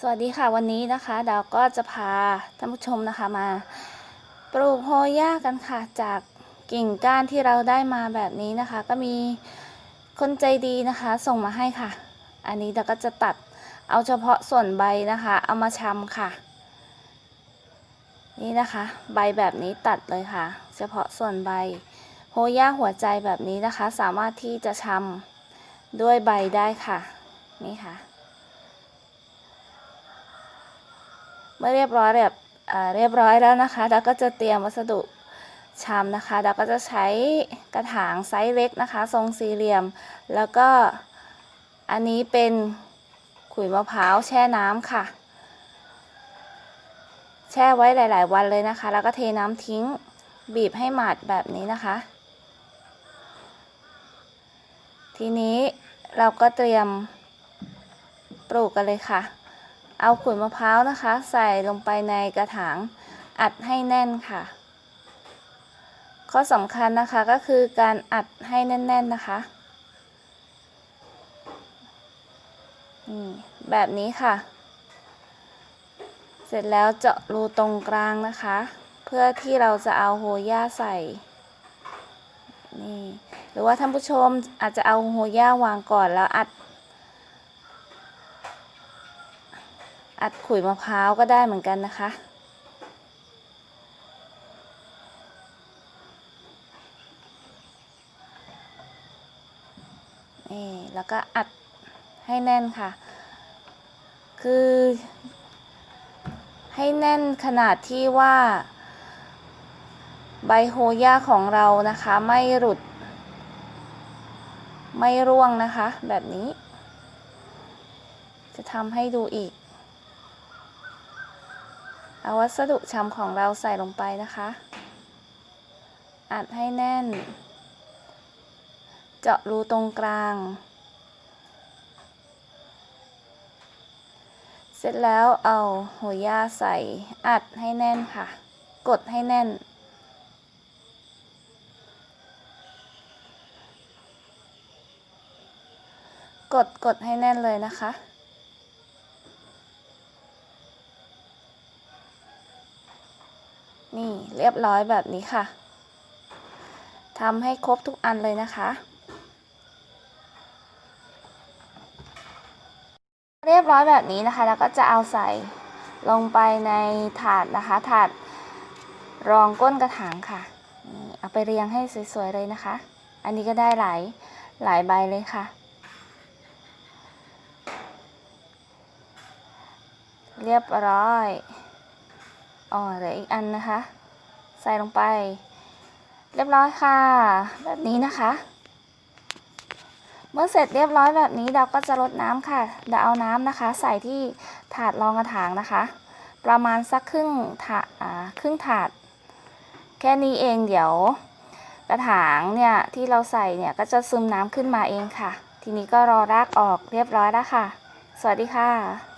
สวัสดีค่ะวันนี้นะคะดาวก็จะพาท่านผู้ชมนะคะมา ปลูกโฮย่ากันค่ะ จากกิ่งก้านที่เราได้มาแบบนี้นะคะ ก็มีคนใจดีนะคะ ส่งมาให้ค่ะ อันนี้ดาวก็จะตัดเอาเฉพาะส่วนใบนะคะ เอามาชำค่ะ นี่นะคะ ใบแบบนี้ตัดเลยค่ะ เฉพาะส่วนใบโฮย่าหัวใจแบบนี้นะคะ สามารถที่จะชำด้วยใบได้ค่ะ นี่ค่ะ เมื่อเรียบร้อยแบบเรียบร้อยแล้วนะคะเราก็จะเตรียมวัสดุชามนะคะเราก็จะใช้กระถางไซส์เล็กนะคะ ทรงสี่เหลี่ยม แล้วก็อันนี้เป็นขุยมะพร้าวแช่น้ำค่ะ แช่ไว้หลาย ๆ วันเลยนะคะ แล้วก็เทน้ำทิ้งบีบให้หมาดแบบนี้นะคะ ทีนี้เราก็เตรียมปลูกกันเลยค่ะ เอาขุยมะพร้าวนะคะ ใส่ลงไปในกระถางอัดให้แน่นค่ะ ข้อสำคัญนะคะก็คือการอัดให้แน่น ๆนะคะนี่แบบนี้ค่ะ เสร็จแล้วเจาะรูตรงกลางนะคะ เพื่อที่เราจะเอาโฮย่าใส่นี่หรือว่าท่านผู้ชมอาจจะเอาโฮย่าวางก่อนแล้วอัด อัดขุยมะพร้าวก็ได้เหมือนกันนะคะ นี่แล้วก็อัดให้แน่นค่ะ คือ ให้แน่นขนาดที่ว่า ใบโฮย่าของเรานะคะไม่หลุด ไม่ร่วงนะคะ แบบนี้ จะทำให้ดูอีก เอาวัสดุชำของเราใส่ลงไปนะคะ อัดให้แน่น เจาะรูตรงกลาง เสร็จแล้วเอาหัวย่าใส่อัดให้แน่นค่ะ กดให้แน่นกดกดให้แน่นเลยนะคะ นี่เรียบร้อยแบบนี้ค่ะทำให้ครบทุกอันเลยนะคะ เรียบร้อยแบบนี้นะคะ แล้วก็จะเอาใส่ลงไปในถาดนะคะ ถาดรองก้นกระถางค่ะเอาไปเรียงให้สวยๆเลยนะคะ อันนี้ก็ได้หลายหลายใบเลยค่ะ เรียบร้อย อ๋อเหลืออีกอันนะคะ ใส่ลงไป เรียบร้อยค่ะ แบบนี้นะคะ เมื่อเสร็จเรียบร้อยแบบนี้เราก็จะลดน้ำค่ะเราเอาน้ำนะคะ ใส่ที่ถาดรองกระถางนะคะ ประมาณสักครึ่งถาดอ่าครึ่งถาด แค่นี้เองเดี๋ยว กระถางเนี่ยที่เราใส่เนี่ยก็จะซึมน้ำขึ้นมาเองค่ะ ทีนี้ก็รอรากออกเรียบร้อยแล้วค่ะ สวัสดีค่ะ